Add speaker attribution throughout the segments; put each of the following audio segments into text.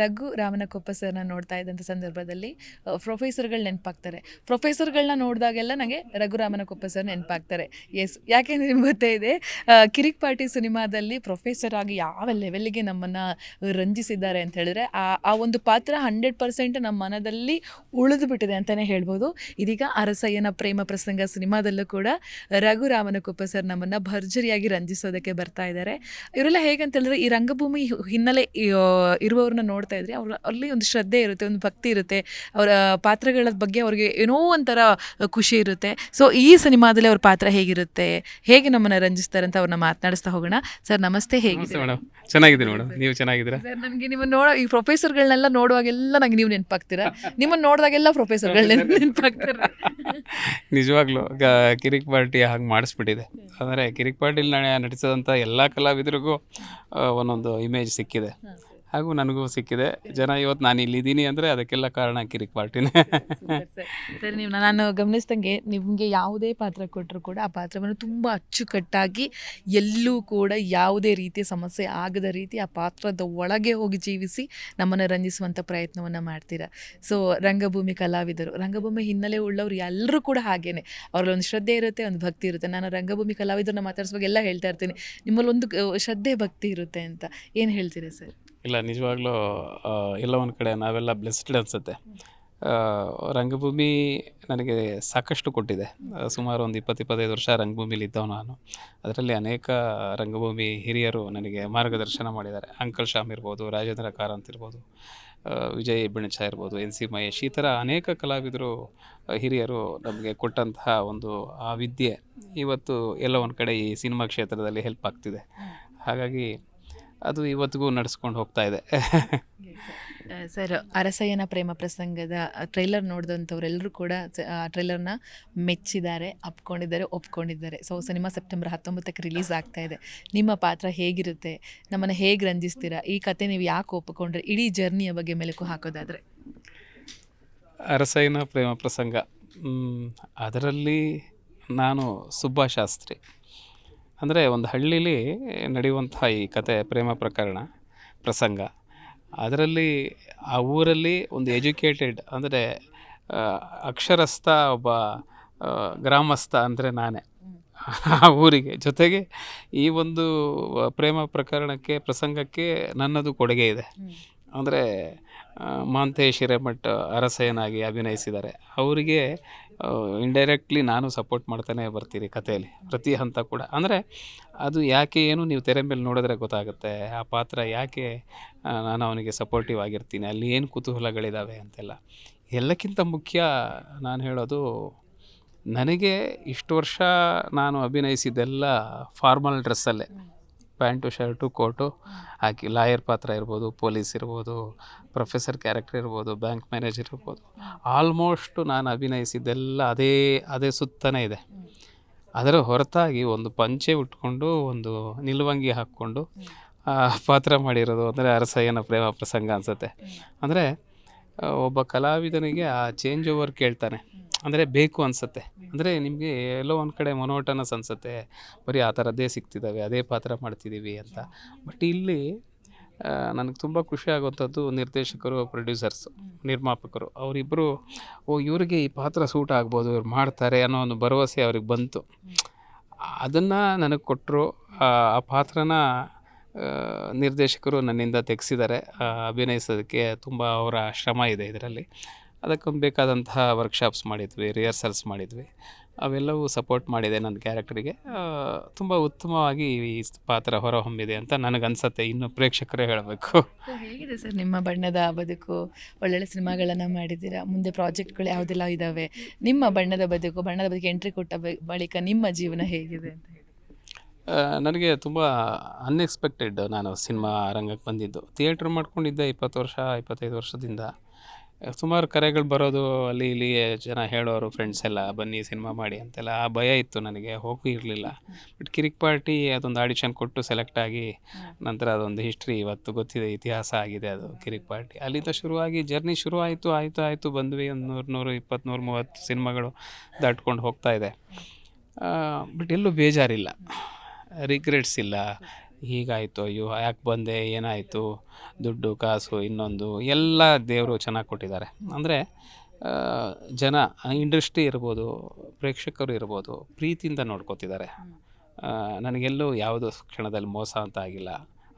Speaker 1: ರಘು ರಾಮನಕೊಪ್ಪ ಸರ್ನ ನೋಡ್ತಾ ಇದ್ದಂಥ ಸಂದರ್ಭದಲ್ಲಿ ಪ್ರೊಫೆಸರ್ಗಳು ನೆನಪಾಗ್ತಾರೆ. ಪ್ರೊಫೆಸರ್ಗಳನ್ನ ನೋಡಿದಾಗೆಲ್ಲ ನನಗೆ ರಘು ರಾಮನಕೊಪ್ಪ ಸರ್ ನೆನಪಾಗ್ತಾರೆ. ಎಸ್ ಯಾಕೆಂದರೆ ನಿಮ್ಗೆ ಗೊತ್ತೇ ಇದೆ ಕಿರಿಕ್ ಪಾರ್ಟಿ ಸಿನಿಮಾದಲ್ಲಿ ಪ್ರೊಫೆಸರ್ ಆಗಿ ಯಾವ ಲೆವೆಲ್ಗೆ ನಮ್ಮನ್ನು ರಂಜಿಸಿದ್ದಾರೆ ಅಂತ ಹೇಳಿದ್ರೆ, ಆ ಆ ಒಂದು ಪಾತ್ರ ಹಂಡ್ರೆಡ್ ಪರ್ಸೆಂಟ್ ನಮ್ಮ ಮನದಲ್ಲಿ ಉಳಿದು ಬಿಟ್ಟಿದೆ ಅಂತಲೇ ಹೇಳ್ಬೋದು. ಇದೀಗ ಅರಸಯ್ಯನ ಪ್ರೇಮ ಪ್ರಸಂಗ ಸಿನಿಮಾದಲ್ಲೂ ಕೂಡ ರಘು ರಾಮನಕೊಪ್ಪ ಸರ್ ನಮ್ಮನ್ನು ಭರ್ಜರಿಯಾಗಿ ರಂಜಿಸೋದಕ್ಕೆ ಬರ್ತಾ ಇದ್ದಾರೆ. ಇವರೆಲ್ಲ ಹೇಗಂತ ಹೇಳಿದ್ರೆ, ಈ ರಂಗಭೂಮಿ ಹಿನ್ನೆಲೆ ಇರುವವ್ರನ್ನ ಇರುವವ್ರನ್ನ ನೋಡ್ತಾ ಇದ್ರೆ ಅವ್ರ ಅಲ್ಲಿ ಒಂದು ಶ್ರದ್ಧೆ ಇರುತ್ತೆ ಒಂದು ಭಕ್ತಿ ಇರುತ್ತೆ. ಅವರ ಪಾತ್ರಗಳ ಬಗ್ಗೆ ಅವ್ರಿಗೆ ಏನೋ ಒಂಥರ ಖುಷಿ ಇರುತ್ತೆ. ಸೊ ಈ ಸಿನಿಮಾದಲ್ಲಿ ಅವ್ರ ಪಾತ್ರ ಹೇಗಿರುತ್ತೆ? ಹೇಗೆ ನಮ್ಮನ್ನು ರಂಜಿಸ್ತಾರೆ ಅಂತ ಅವ್ರನ್ನ ಮಾತನಾಡಿಸ್ತಾ ಹೋಗೋಣ. ಸರ್ ನಮಸ್ತೆ
Speaker 2: ಹೇಗೆ ಮೇಡಮ್. ಚೆನ್ನಾಗಿದ್ದೀನಿ ಮೇಡಮ್. ನೀವು ಚೆನ್ನಾಗಿದ್ದೀರಾ?
Speaker 1: ಸರ್ ನನಗೆ ನಿಮ್ಮ ನೋಡೋ ಈ ಪ್ರೊಫೆಸರ್ಗಳನ್ನೆಲ್ಲ ನೋಡುವಾಗೆಲ್ಲ ನಂಗೆ ನೀವು ನೆನಪಾಗ್ತೀರಾ? ನಿಮ್ಮನ್ನು ನೋಡಿದಾಗೆಲ್ಲ ಪ್ರೊಫೆಸರ್ಗಳು ನೆನಪಾಗ್ತಾರೆ?
Speaker 2: ನಿಜವಾಗ್ಲೂ ಕಿರಿಕ್ ಪಾರ್ಟಿ ಹಾಗೆ ಮಾಡಿಸ್ಬಿಟ್ಟಿದೆ. ಅಂದರೆ ಕಿರಿಕ್ ಪಾರ್ಟಿಲಿ ನಾನು ನಟಿಸಿದಂಥ ಎಲ್ಲ ಕಲಾವಿದರಿಗೂ ಒಂದೊಂದು ಇಮೇಜ್ ಸಿಕ್ಕಿದೆ. ಹಾಗೂ ನನಗೂ ಸಿಕ್ಕಿದೆ. ಜನ ಇವತ್ತು ನಾನು ಇಲ್ಲಿದ್ದೀನಿ ಅಂದರೆ ಅದಕ್ಕೆಲ್ಲ ಕಾರಣ ಕಿರಿಕ್ ಪಾರ್ಟಿನೇ
Speaker 1: ಸರ್ ನೀವು, ನಾನು ಗಮನಿಸ್ದಂಗೆ ನಿಮಗೆ ಯಾವುದೇ ಪಾತ್ರ ಕೊಟ್ಟರು ಕೂಡ ಆ ಪಾತ್ರವನ್ನು ತುಂಬ ಅಚ್ಚುಕಟ್ಟಾಗಿ ಎಲ್ಲೂ ಕೂಡ ಯಾವುದೇ ರೀತಿಯ ಸಮಸ್ಯೆ ಆಗದ ರೀತಿ ಆ ಪಾತ್ರದ ಒಳಗೆ ಹೋಗಿ ಜೀವಿಸಿ ನಮ್ಮನ್ನು ರಂಜಿಸುವಂಥ ಪ್ರಯತ್ನವನ್ನು ಮಾಡ್ತೀರಾ? ಸೊ ರಂಗಭೂಮಿ ಕಲಾವಿದರು, ರಂಗಭೂಮಿ ಹಿನ್ನೆಲೆ ಉಳ್ಳವರು ಎಲ್ಲರೂ ಕೂಡ ಹಾಗೇನೆ. ಅವರಲ್ಲಿ ಒಂದು ಶ್ರದ್ಧೆ ಇರುತ್ತೆ, ಒಂದು ಭಕ್ತಿ ಇರುತ್ತೆ. ನಾನು ರಂಗಭೂಮಿ ಕಲಾವಿದರನ್ನ ಮಾತಾಡಿಸುವಾಗ ಎಲ್ಲ ಹೇಳ್ತಾ ಇರ್ತೀನಿ. ನಿಮ್ಮಲ್ಲಿ ಒಂದು ಶ್ರದ್ಧೆ ಭಕ್ತಿ ಇರುತ್ತೆ ಅಂತ. ಏನು ಹೇಳ್ತೀರಾ ಸರ್?
Speaker 2: ಇಲ್ಲ, ನಿಜವಾಗ್ಲೂ ಎಲ್ಲ ಒಂದು ಕಡೆ ನಾವೆಲ್ಲ ಬ್ಲೆಸ್ಡ್ ಅನಿಸುತ್ತೆ. ರಂಗಭೂಮಿ ನನಗೆ ಸಾಕಷ್ಟು ಕೊಟ್ಟಿದೆ. ಸುಮಾರು ಒಂದು ಇಪ್ಪತ್ತು, ಇಪ್ಪತ್ತೈದು ವರ್ಷ ರಂಗಭೂಮಿಲಿ ಇದ್ದವ ನಾನು. ಅದರಲ್ಲಿ ಅನೇಕ ರಂಗಭೂಮಿ ಹಿರಿಯರು ನನಗೆ ಮಾರ್ಗದರ್ಶನ ಮಾಡಿದ್ದಾರೆ. ಅಂಕಲ್ ಶ್ಯಾಮ್ ಇರ್ಬೋದು, ರಾಜೇಂದ್ರ ಕಾರಂತ್ ಇರ್ಬೋದು ವಿಜಯ್ ಬಿಣಚ ಇರ್ಬೋದು, ಎನ್ ಸಿ ಮಹೇಶ್, ಈ ಥರ ಅನೇಕ ಕಲಾವಿದರು ಹಿರಿಯರು ನಮಗೆ ಕೊಟ್ಟಂತಹ ಒಂದು ಆ ವಿದ್ಯೆ ಇವತ್ತು ಎಲ್ಲ ಒಂದು ಕಡೆ ಈ ಸಿನಿಮಾ ಕ್ಷೇತ್ರದಲ್ಲಿ ಹೆಲ್ಪ್ ಆಗ್ತಿದೆ. ಹಾಗಾಗಿ ಅದು ಇವತ್ತಿಗೂ ನಡೆಸ್ಕೊಂಡು ಹೋಗ್ತಾ ಇದೆ.
Speaker 1: ಸರ್ ಅರಸಯ್ಯನ ಪ್ರೇಮ ಪ್ರಸಂಗದ ಟ್ರೈಲರ್ ನೋಡಿದಂಥವ್ರೆಲ್ಲರೂ ಕೂಡ ಆ ಟ್ರೈಲರ್ನ ಮೆಚ್ಚಿದ್ದಾರೆ ಅಪ್ಕೊಂಡಿದ್ದಾರೆ ಒಪ್ಕೊಂಡಿದ್ದಾರೆ. ಸೊ ಸಿನಿಮಾ ಸೆಪ್ಟೆಂಬರ್ ಹತ್ತೊಂಬತ್ತಕ್ಕೆ ರಿಲೀಸ್ ಆಗ್ತಾ ಇದೆ. ನಿಮ್ಮ ಪಾತ್ರ ಹೇಗಿರುತ್ತೆ? ನಮ್ಮನ್ನು ಹೇಗೆ ರಂಜಿಸ್ತೀರಾ? ಈ ಕತೆ ನೀವು ಯಾಕೆ ಒಪ್ಪಿಕೊಂಡ್ರೆ ಇಡೀ ಜರ್ನಿಯ ಬಗ್ಗೆ ಮೆಲುಕು ಹಾಕೋದಾದರೆ.
Speaker 2: ಅರಸಯ್ಯನ ಪ್ರೇಮ ಪ್ರಸಂಗ. ಅದರಲ್ಲಿ ನಾನು ಸುಬ್ಬಾಶಾಸ್ತ್ರಿ ಅಂದರೆ ಒಂದು ಹಳ್ಳೀಲಿ ನಡೆಯುವಂತಹ ಈ ಕತೆ, ಪ್ರೇಮ ಪ್ರಕರಣ, ಪ್ರಸಂಗ. ಅದರಲ್ಲಿ ಆ ಊರಲ್ಲಿ ಒಂದು ಎಜುಕೇಟೆಡ್ ಅಂದರೆ ಅಕ್ಷರಸ್ಥ ಒಬ್ಬ ಗ್ರಾಮಸ್ಥ ಅಂದರೆ ನಾನೇ. ಆ ಊರಿಗೆ. ಜೊತೆಗೆ ಈ ಒಂದು ಪ್ರೇಮ ಪ್ರಕರಣಕ್ಕೆ, ಪ್ರಸಂಗಕ್ಕೆ ನನ್ನದು ಕೊಡುಗೆ ಇದೆ. ಅಂದರೆ ಮಾಂತೇಶ್ ಹಿರೇಮಠ್ ಅರಸಯ್ಯನಾಗಿ ಅಭಿನಯಿಸಿದ್ದಾರೆ. ಅವರಿಗೆ ಇಂಡೈರೆಕ್ಟ್ಲಿ ನಾನು ಸಪೋರ್ಟ್ ಮಾಡ್ತಾನೆ ಬರ್ತೀನಿ ಕಥೆಯಲ್ಲಿ, ಪ್ರತಿ ಹಂತ ಕೂಡ. ಅಂದರೆ, ಅದು ಯಾಕೆ ಏನು ನೀವು ತೆರೆ ಮೇಲೆ ನೋಡಿದ್ರೆ ಗೊತ್ತಾಗುತ್ತೆ. ಆ ಪಾತ್ರ ಯಾಕೆ ನಾನು ಅವನಿಗೆ ಸಪೋರ್ಟಿವ್ ಆಗಿರ್ತೀನಿ, ಅಲ್ಲಿ ಏನು ಕುತೂಹಲಗಳಿದ್ದಾವೆ ಅಂತೆಲ್ಲ. ಎಲ್ಲಕ್ಕಿಂತ ಮುಖ್ಯ ನಾನು ಹೇಳೋದು, ನನಗೆ ಇಷ್ಟು ವರ್ಷ ನಾನು ಅಭಿನಯಿಸಿದ್ದೆಲ್ಲ ಫಾರ್ಮಲ್ ಡ್ರೆಸ್ಸಲ್ಲೇ ಪ್ಯಾಂಟು, ಶರ್ಟು, ಕೋಟು ಹಾಕಿ ಲಾಯರ್ ಪಾತ್ರ ಇರ್ಬೋದು, ಪೊಲೀಸ್ ಇರ್ಬೋದು, ಪ್ರೊಫೆಸರ್ ಕ್ಯಾರೆಕ್ಟರ್ ಇರ್ಬೋದು, ಬ್ಯಾಂಕ್ ಮ್ಯಾನೇಜರ್ ಇರ್ಬೋದು. ಆಲ್ಮೋಸ್ಟು ನಾನು ಅಭಿನಯಿಸಿದ್ದೆಲ್ಲ ಅದೇ ಅದೇ ಸುತ್ತನೇ ಇದೆ. ಅದರ ಹೊರತಾಗಿ ಒಂದು ಪಂಚೆ ಉಟ್ಕೊಂಡು, ಒಂದು ನಿಲುವಂಗಿ ಹಾಕ್ಕೊಂಡು ಪಾತ್ರ ಮಾಡಿರೋದು ಅಂದರೆ ಅರಸಯ್ಯನ ಪ್ರೇಮ ಪ್ರಸಂಗ ಅನಿಸುತ್ತೆ. ಅಂದರೆ ಒಬ್ಬ ಕಲಾವಿದನಿಗೆ ಆ ಚೇಂಜ್ ಓವರ್ ಕೇಳ್ತಾನೆ. ಅಂದರೆ ಬೇಕು ಅನಿಸುತ್ತೆ. ಅಂದರೆ ನಿಮಗೆ ಎಲ್ಲೋ ಒಂದು ಕಡೆ ಮೊನೋಟನಸ್ ಅನಿಸುತ್ತೆ. ಬರೀ ಆ ಥರದ್ದೇ ಸಿಗ್ತಿದ್ದಾವೆ ಅದೇ ಪಾತ್ರ ಮಾಡ್ತಿದ್ದೀವಿ ಅಂತ. ಬಟ್ ಇಲ್ಲಿ ನನಗೆ ತುಂಬ ಖುಷಿ ಆಗುವಂಥದ್ದು ನಿರ್ದೇಶಕರು ಪ್ರೊಡ್ಯೂಸರ್ಸು ನಿರ್ಮಾಪಕರು. ಅವರಿಬ್ಬರು ಓ, ಇವರಿಗೆ ಈ ಪಾತ್ರ ಸೂಟ್ ಆಗ್ಬೋದು, ಇವ್ರು ಮಾಡ್ತಾರೆ ಅನ್ನೋ ಒಂದು ಭರವಸೆ ಅವ್ರಿಗೆ ಬಂತು. ಅದನ್ನು ನನಗೆ ಕೊಟ್ಟರು ಆ ಪಾತ್ರನ ನಿರ್ದೇಶಕರು ನನ್ನಿಂದ ತೆಗೆಸಿದ್ದಾರೆ. ಅಭಿನಯಿಸೋದಕ್ಕೆ ತುಂಬ ಅವರ ಶ್ರಮ ಇದೆ ಇದರಲ್ಲಿ. ಅದಕ್ಕೊಂದು ಬೇಕಾದಂತಹ ವರ್ಕ್ಶಾಪ್ಸ್ ಮಾಡಿದ್ವಿ ರಿಹರ್ಸಲ್ಸ್ ಮಾಡಿದ್ವಿ. ಅವೆಲ್ಲವೂ ಸಪೋರ್ಟ್ ಮಾಡಿದೆ ನನ್ನ ಕ್ಯಾರೆಕ್ಟರಿಗೆ ತುಂಬ ಉತ್ತಮವಾಗಿ ಈ ಪಾತ್ರ ಹೊರಹೊಮ್ಮಿದೆ ಅಂತ ನನಗನ್ಸತ್ತೆ. ಇನ್ನು ಪ್ರೇಕ್ಷಕರೇ ಹೇಳಬೇಕು.
Speaker 1: ಹೇಗಿದೆ ಸರ್ ನಿಮ್ಮ ಬಣ್ಣದ ಬದುಕು? ಒಳ್ಳೊಳ್ಳೆ ಸಿನಿಮಾಗಳನ್ನು ಮಾಡಿದ್ದೀರಾ? ಮುಂದೆ ಪ್ರಾಜೆಕ್ಟ್ಗಳು ಯಾವುದೆಲ್ಲ ಇದ್ದಾವೆ ನಿಮ್ಮ ಬಣ್ಣದ ಬದುಕು ಬಣ್ಣದ ಬದುಕು ಎಂಟ್ರಿ ಕೊಟ್ಟ ಬಳಿಕ ನಿಮ್ಮ ಜೀವನ ಹೇಗಿದೆ ಅಂತ
Speaker 2: ನನಗೆ ತುಂಬ ಅನ್ಎಕ್ಸ್ಪೆಕ್ಟೆಡ್ ನಾನು ಸಿನಿಮಾ ರಂಗಕ್ಕೆ ಬಂದಿದ್ದು. ಥಿಯೇಟ್ರ್ ಮಾಡ್ಕೊಂಡಿದ್ದೆ ಇಪ್ಪತ್ತು ವರ್ಷ, ಇಪ್ಪತ್ತೈದು ವರ್ಷದಿಂದ. ಸುಮಾರು ಕರೆಗಳು ಬರೋದು ಅಲ್ಲಿ ಇಲ್ಲಿ, ಜನ ಹೇಳೋರು ಫ್ರೆಂಡ್ಸ್ ಎಲ್ಲ, ಬನ್ನಿ ಸಿನಿಮಾ ಮಾಡಿ ಅಂತೆಲ್ಲ ಆ ಭಯ ಇತ್ತು ನನಗೆ, ಹೋಗೂ ಇರಲಿಲ್ಲ. ಬಟ್ ಕಿರಿಕ್ ಪಾರ್ಟಿ ಅದೊಂದು ಆಡಿಷನ್ ಕೊಟ್ಟು ಸೆಲೆಕ್ಟ್ ಆಗಿ ನಂತರ ಅದೊಂದು ಹಿಸ್ಟ್ರಿ ಇವತ್ತು ಗೊತ್ತಿದೆ, ಇತಿಹಾಸ ಆಗಿದೆ ಅದು ಕಿರಿಕ್ ಪಾರ್ಟಿ. ಅಲ್ಲಿಂದ ಶುರುವಾಗಿ ಜರ್ನಿ ಶುರು ಆಯಿತು ಆಯಿತು ಬಂದ್ವಿ ಒಂದು ನೂರು ನೂರು, ಇಪ್ಪತ್ತು, ನೂರು, ಮೂವತ್ತು ಸಿನಿಮಾಗಳು ದಾಟ್ಕೊಂಡು ಹೋಗ್ತಾ ಇದೆ. ಬಟ್ ಎಲ್ಲೂ ಬೇಜಾರಿಲ್ಲ. ರಿಗ್ರೆಟ್ಸ್ ಇಲ್ಲ. ಹೀಗಾಯಿತು, ಅಯ್ಯೋ, ಯಾಕೆ ಬಂದೆ, ಏನಾಯಿತು, ದುಡ್ಡು, ಕಾಸು, ಇನ್ನೊಂದು, ಎಲ್ಲ ದೇವರು ಚೆನ್ನಾಗಿ ಕೊಟ್ಟಿದ್ದಾರೆ. ಅಂದರೆ ಜನ, ಇಂಡಸ್ಟ್ರಿ ಇರ್ಬೋದು, ಪ್ರೇಕ್ಷಕರು ಇರ್ಬೋದು, ಪ್ರೀತಿಯಿಂದ ನೋಡ್ಕೋತಿದ್ದಾರೆ. ನನಗೆಲ್ಲೂ ಯಾವುದೋ ಕ್ಷಣದಲ್ಲಿ ಮೋಸ ಅಂತ ಆಗಿಲ್ಲ,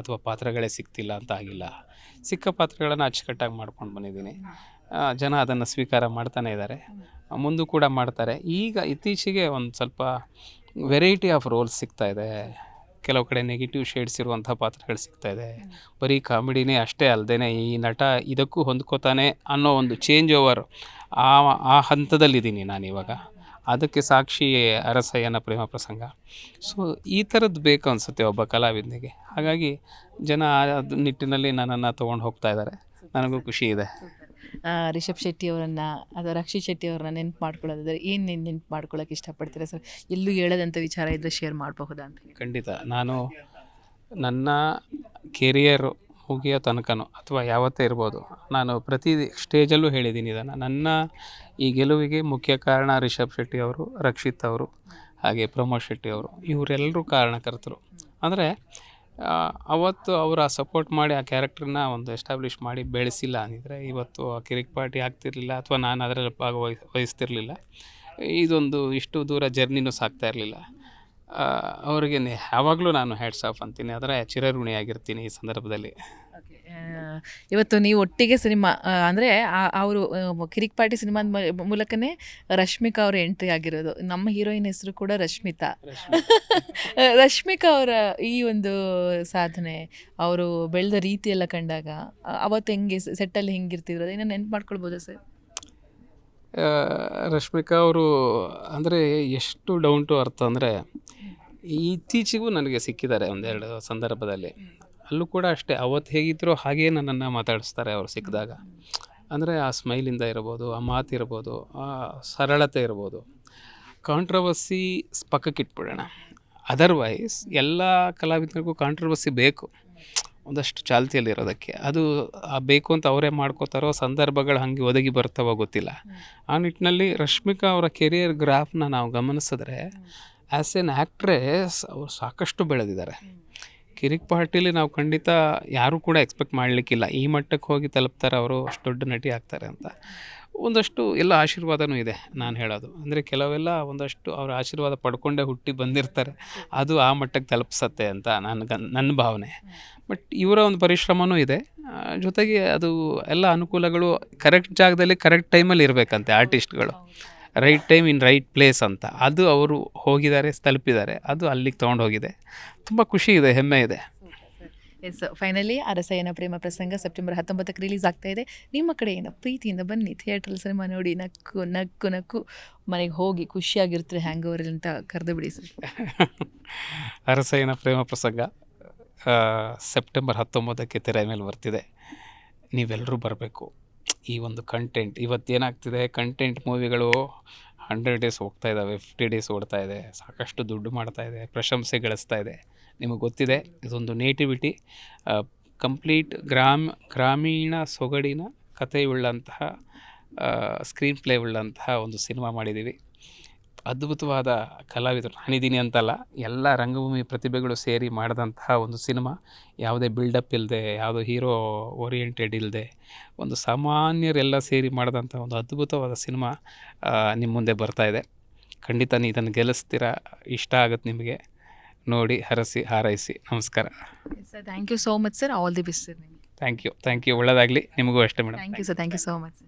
Speaker 2: ಅಥವಾ ಪಾತ್ರಗಳೇ ಸಿಗ್ತಿಲ್ಲ ಅಂತ ಆಗಿಲ್ಲ. ಸಿಕ್ಕ ಪಾತ್ರಗಳನ್ನು ಅಚ್ಚುಕಟ್ಟಾಗಿ ಮಾಡ್ಕೊಂಡು ಬಂದಿದ್ದೀನಿ. ಜನ ಅದನ್ನು ಸ್ವೀಕಾರ ಮಾಡ್ತಾನೆ ಇದ್ದಾರೆ. ಮುಂದೂ ಕೂಡ ಮಾಡ್ತಾರೆ. ಈಗ ಇತ್ತೀಚೆಗೆ ಒಂದು ಸ್ವಲ್ಪ ವೆರೈಟಿ ಆಫ್ ರೋಲ್ಸ್ ಸಿಗ್ತಾ ಇದೆ. ಕೆಲವು ಕಡೆ ನೆಗೆಟಿವ್ ಶೇಡ್ಸ್ ಇರುವಂಥ ಪಾತ್ರಗಳು ಸಿಗ್ತಾ ಇದೆ. ಬರೀ ಕಾಮಿಡಿನೇ ಅಷ್ಟೇ ಅಲ್ಲದೆ ಈ ನಟ ಇದಕ್ಕೂ ಹೊಂದ್ಕೋತಾನೆ ಅನ್ನೋ ಒಂದು ಚೇಂಜ್ ಓವರ್ ಆ ಆ ಹಂತದಲ್ಲಿದ್ದೀನಿ ನಾನಿವಾಗ ಅದಕ್ಕೆ ಸಾಕ್ಷಿ ಅರಸಯ್ಯನ ಪ್ರೇಮ ಪ್ರಸಂಗ. ಸೊ ಈ ಥರದ್ದು ಬೇಕು ಅನಿಸುತ್ತೆ ಒಬ್ಬ ಕಲಾವಿದನಿಗೆ. ಹಾಗಾಗಿ ಜನ ಆ ನಿಟ್ಟಿನಲ್ಲಿ ನನ್ನನ್ನು ತೊಗೊಂಡು ಹೋಗ್ತಾ ಇದ್ದಾರೆ. ನನಗೂ ಖುಷಿ ಇದೆ.
Speaker 1: ರಿಷಬ್ ಶೆಟ್ಟಿ ಅವರನ್ನ ಅಥವಾ ರಕ್ಷಿತ್ ಶೆಟ್ಟಿ ಅವರನ್ನ ನೆನ್ಪು ಮಾಡ್ಕೊಳ್ಳೋದಾದ್ರೆ ಏನು ನೆನ್ಪು ಮಾಡ್ಕೊಳ್ಳೋಕೆ ಇಷ್ಟಪಡ್ತೀರಾ ಸರ್? ಎಲ್ಲೂ ಹೇಳದಂಥ ವಿಚಾರ ಇದ್ರೆ ಶೇರ್ ಮಾಡಬಹುದಾ ಅಂತ
Speaker 2: ಖಂಡಿತ. ನಾನು ನನ್ನ ಕೆರಿಯರ್ ಮುಗಿಯೋ ತನಕನೂ ಅಥವಾ ಯಾವತ್ತೇ ಇರ್ಬೋದು, ನಾನು ಪ್ರತಿ ಸ್ಟೇಜಲ್ಲೂ ಹೇಳಿದ್ದೀನಿ ಇದನ್ನು. ನನ್ನ ಈ ಗೆಲುವಿಗೆ ಮುಖ್ಯ ಕಾರಣ ರಿಷಬ್ ಶೆಟ್ಟಿ ಅವರು, ರಕ್ಷಿತ್ ಅವರು, ಹಾಗೆ ಪ್ರಮೋದ್ ಶೆಟ್ಟಿ ಅವರು. ಇವರೆಲ್ಲರೂ ಕಾರಣಕರ್ತರು. ಅಂದರೆ ಅವತ್ತು ಅವರ ಸಪೋರ್ಟ್ ಮಾಡಿ ಆ ಕ್ಯಾರೆಕ್ಟರ್ನ ಒಂದು ಎಸ್ಟಾಬ್ಲಿಷ್ ಮಾಡಿ ಬೆಳೆಸಿಲ್ಲ ಅಂದಿದ್ರೆ ಇವತ್ತು ಆ ಕಿರಿಕ್ ಪಾರ್ಟಿ ಆಗ್ತಿರಲಿಲ್ಲ ಅಥವಾ ನಾನು ಅದರಲ್ಲಿ ಭಾಗವಹಿಸ್ ವಹಿಸ್ತಿರಲಿಲ್ಲ. ಇದೊಂದು ಇಷ್ಟು ದೂರ ಜರ್ನಿನೂ ಸಾಗ್ತಾ ಇರಲಿಲ್ಲ. ಅವರಿಗೆ ಯಾವಾಗಲೂ ನಾನು ಹ್ಯಾಟ್ಸ್ ಆಫ್ ಅಂತೀನಿ. ಅದರ ಚಿರಋಣಿಯಾಗಿರ್ತೀನಿ ಈ ಸಂದರ್ಭದಲ್ಲಿ.
Speaker 1: ಇವತ್ತು ನೀವು ಒಟ್ಟಿಗೆ ಸಿನಿಮಾ ಅಂದರೆ ಅವರು ಕಿರಿಕ್ ಪಾರ್ಟಿ ಸಿನಿಮಾದ ಮೂಲಕನೇ ರಶ್ಮಿಕಾ ಅವರ ಎಂಟ್ರಿ ಆಗಿರೋದು. ನಮ್ಮ ಹೀರೋಯಿನ್ ಹೆಸರು ಕೂಡ ರಶ್ಮಿತಾ. ರಶ್ಮಿಕಾ ಅವರ ಈ ಒಂದು ಸಾಧನೆ ಅವರು ಬೆಳೆದ ರೀತಿಯೆಲ್ಲ ಕಂಡಾಗ ಅವತ್ತು ಹೆಂಗೆ ಸೆಟ್ಟಲ್ಲಿ ಹೆಂಗಿರ್ತಿದ್ರು ಅದನ್ನ ನೆನ್ಪು ಮಾಡ್ಕೊಳ್ಬೋದಾ ಸರ್?
Speaker 2: ರಶ್ಮಿಕಾ ಅವರು, ಅಂದರೆ ಎಷ್ಟು ಡೌನ್ ಟು ಅರ್ಥ ಅಂದರೆ ಇತ್ತೀಚೆಗೂ ನನಗೆ ಸಿಕ್ಕಿದ್ದಾರೆ ಒಂದೆರಡು ಸಂದರ್ಭದಲ್ಲಿ. ಅಲ್ಲೂ ಕೂಡ ಅಷ್ಟೇ, ಅವತ್ತು ಹೇಗಿದ್ರೋ ಹಾಗೇ ನನ್ನನ್ನು ಮಾತಾಡಿಸ್ತಾರೆ ಅವ್ರು ಸಿಕ್ಕಿದಾಗ. ಅಂದರೆ ಆ ಸ್ಮೈಲಿಂದ ಇರ್ಬೋದು, ಆ ಮಾತಿರ್ಬೋದು ಆ ಸರಳತೆ ಇರ್ಬೋದು. ಕಾಂಟ್ರವರ್ಸಿ ಪಕ್ಕಕ್ಕಿಟ್ಬಿಡೋಣ. ಅದರ್ವೈಸ್ ಎಲ್ಲ ಕಲಾವಿದರಿಗೂ ಕಾಂಟ್ರವರ್ಸಿ ಬೇಕು. ಒಂದಷ್ಟು ಚಾಲ್ತಿಯಲ್ಲಿ ಇರೋದಕ್ಕೆ. ಅದು ಬೇಕು ಅಂತ ಅವರೇ ಮಾಡ್ಕೋತಾರೋ, ಸಂದರ್ಭಗಳು ಹಾಗೆ ಒದಗಿ ಬರ್ತಾವೋ ಗೊತ್ತಿಲ್ಲ. ಆ ನಿಟ್ಟಿನಲ್ಲಿ ರಶ್ಮಿಕಾ ಅವರ ಕೆರಿಯರ್ ಗ್ರಾಫ್ನ ನಾವು ಗಮನಿಸಿದ್ರೆ ಆ್ಯಸ್ ಎನ್ ಆ್ಯಕ್ಟ್ರೆಸ್ ಅವರು ಸಾಕಷ್ಟು ಬೆಳೆದಿದ್ದಾರೆ. ಕಿರಿಕ್ ಪಾರ್ಟಿಲಿ ನಾವು ಖಂಡಿತ ಯಾರೂ ಕೂಡ ಎಕ್ಸ್ಪೆಕ್ಟ್ ಮಾಡಲಿಕ್ಕಿಲ್ಲ. ಈ ಮಟ್ಟಕ್ಕೆ ಹೋಗಿ ತಲುಪ್ತಾರೆ ಅವರು, ಅಷ್ಟು ದೊಡ್ಡ ನಟಿ ಆಗ್ತಾರೆ ಅಂತ. ಒಂದಷ್ಟು ಎಲ್ಲ ಆಶೀರ್ವಾದನೂ ಇದೆ ನಾನು ಹೇಳೋದು. ಅಂದರೆ ಕೆಲವೆಲ್ಲ ಒಂದಷ್ಟು ಅವರ ಆಶೀರ್ವಾದ ಪಡ್ಕೊಂಡೇ ಹುಟ್ಟಿ ಬಂದಿರ್ತಾರೆ. ಅದು ಆ ಮಟ್ಟಕ್ಕೆ ತಲುಪಿಸತ್ತೆ ಅಂತ ನನ್ನ ನನ್ನ ಭಾವನೆ. ಬಟ್ ಇವರ ಒಂದು ಪರಿಶ್ರಮನೂ ಇದೆ. ಜೊತೆಗೆ ಅದು ಎಲ್ಲ ಅನುಕೂಲಗಳು ಕರೆಕ್ಟ್ ಜಾಗದಲ್ಲಿ ಕರೆಕ್ಟ್ ಟೈಮಲ್ಲಿ ಇರಬೇಕಂತೆ ಆರ್ಟಿಸ್ಟ್ಗಳು right time in right place ಅಂತ. ಅದು ಅವರು ಹೋಗಿದ್ದಾರೆ, ತಲುಪಿದ್ದಾರೆ. ಅದು ಅಲ್ಲಿಗೆ ತೊಗೊಂಡು ಹೋಗಿದೆ ತುಂಬ ಖುಷಿ ಇದೆ, ಹೆಮ್ಮೆ ಇದೆ.
Speaker 1: ಎಸ್ ಫೈನಲಿ ಅರಸಯ್ಯನ ಪ್ರೇಮ ಪ್ರಸಂಗ ಸೆಪ್ಟೆಂಬರ್ ಹತ್ತೊಂಬತ್ತಕ್ಕೆ ರಿಲೀಸ್ ಆಗ್ತಾ ಇದೆ. ನಿಮ್ಮ ಕಡೆಯಿಂದ ಪ್ರೀತಿಯಿಂದ ಬನ್ನಿ. ಥಿಯೇಟ್ರಲ್ಲಿ ಸಿನಿಮಾ ನೋಡಿ ನಕ್ಕು ನಕ್ಕು ನಕ್ಕು. ಮನೆಗೆ ಹೋಗಿ ಖುಷಿಯಾಗಿರ್ತೀರಿ ಹ್ಯಾಂಗ್ ಓವರ್ ಅಂತ ಕರೆದು ಬಿಡಿ ಸರ್
Speaker 2: ಅರಸಯ್ಯನ ಪ್ರೇಮ ಪ್ರಸಂಗ ಸೆಪ್ಟೆಂಬರ್ ಹತ್ತೊಂಬತ್ತಕ್ಕೆ ತೆರೆ ಮೇಲೆ ಬರ್ತಿದೆ. ನೀವೆಲ್ಲರೂ ಬರಬೇಕು. ಈ ಒಂದು ಕಂಟೆಂಟ್ ಇವತ್ತೇನಾಗ್ತಿದೆ ಕಂಟೆಂಟ್ ಮೂವಿಗಳು ಹಂಡ್ರೆಡ್ ಡೇಸ್ ಹೋಗ್ತಾ ಇದ್ದಾವೆ ಫಿಫ್ಟಿ ಡೇಸ್ ಓಡ್ತಾ ಇದೆ, ಸಾಕಷ್ಟು ದುಡ್ಡು ಮಾಡ್ತಾ ಇದೆ ಪ್ರಶಂಸೆ ಗಳಿಸ್ತಾ ಇದೆ. ನಿಮಗೆ ಗೊತ್ತಿದೆ, ಇದೊಂದು ನೇಟಿವಿಟಿ ಕಂಪ್ಲೀಟ್ ಗ್ರಾಮ, ಗ್ರಾಮೀಣ ಸೊಗಡಿನ ಕಥೆಯುಳ್ಳಂತಹ ಸ್ಕ್ರೀನ್ ಪ್ಲೇ ಉಳ್ಳಂತಹ ಒಂದು ಸಿನಿಮಾ ಮಾಡಿದ್ದೀವಿ. ಅದ್ಭುತವಾದ ಕಲಾವಿದರು. ನಾನಿದ್ದೀನಿ ಅಂತಲ್ಲ, ಎಲ್ಲ ರಂಗಭೂಮಿ ಪ್ರತಿಭೆಗಳು ಸೇರಿ ಮಾಡಿದಂತಹ ಒಂದು ಸಿನಿಮಾ. ಯಾವುದೇ ಬಿಲ್ಡಪ್ ಇಲ್ಲದೆ ಯಾವುದೋ ಹೀರೋ ಓರಿಯೆಂಟೆಡ್ ಇಲ್ಲದೆ ಒಂದು ಸಾಮಾನ್ಯರೆಲ್ಲ ಸೇರಿ ಮಾಡಿದಂಥ ಒಂದು ಅದ್ಭುತವಾದ ಸಿನಿಮಾ ನಿಮ್ಮ ಮುಂದೆ ಬರ್ತಾ ಇದೆ. ಖಂಡಿತ ನೀವು ಇದನ್ನು ಗೆಲ್ಲಿಸ್ತೀರ? ಇಷ್ಟ ಆಗುತ್ತೆ ನಿಮಗೆ. ನೋಡಿ ಹರಸಿ ಹಾರೈಸಿ. ನಮಸ್ಕಾರ.
Speaker 1: Sir thank you so much sir all the best sir
Speaker 2: thank you thank you ಒಳ್ಳೆಯದಾಗಲಿ ನಿಮಗೂ ಅಷ್ಟೇ madam
Speaker 1: thank you sir thank you so much